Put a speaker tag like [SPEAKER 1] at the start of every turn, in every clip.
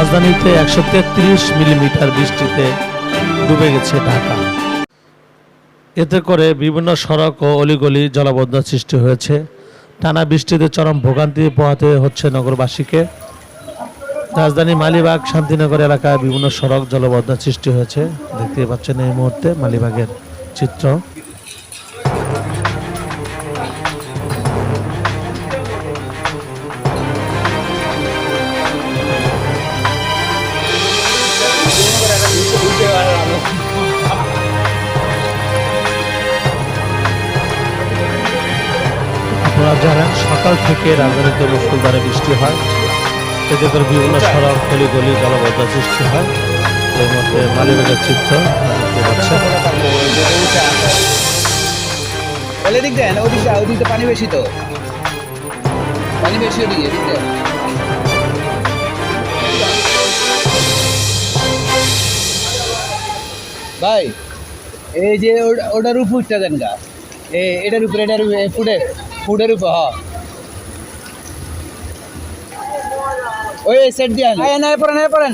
[SPEAKER 1] রাজধানীতে একশো তেত্রিশ মিলিমিটার বৃষ্টিতে ডুবে গেছে ঢাকা। এতে করে বিভিন্ন সড়ক ও অলিগলি জলাবদ্ধ সৃষ্টি হয়েছে। টানা বৃষ্টিতে চরম ভোগান্তি পোহাতে হচ্ছে নগরবাসীকে। রাজধানী মালিবাগ, শান্তিনগর এলাকায় বিভিন্ন সড়ক জলবদ্ধ সৃষ্টি হয়েছে। দেখতে পাচ্ছেন এই মুহূর্তে মালিবাগের চিত্র। জানেন সকাল থেকে রাজধানীতে মুসুলধারে বৃষ্টি হয়। এতে করে বিভিন্ন সড়ক গলি গলি জলবদ্ধ সৃষ্টি হয়। এর মধ্যে মালিবাগের চিত্র দেখতে পাচ্ছেন।
[SPEAKER 2] ভাই, এই যে ওটা- ওটার উপরটা দেন গা। এটার উপরে এটার উপরে ফুডে ফুডের উপর হ ওই সেট দিয়ে আন না পড়েন না পড়েন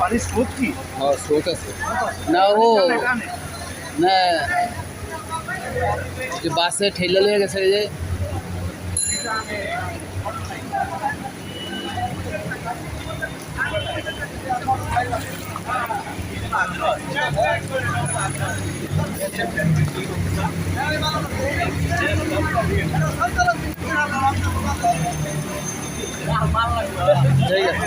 [SPEAKER 3] পানির স্রোত কি
[SPEAKER 2] হ্যাঁ স্রোত আছে না ও না যে বাসে ঠেলে লেগে গেছে এই যে ঠিক আছে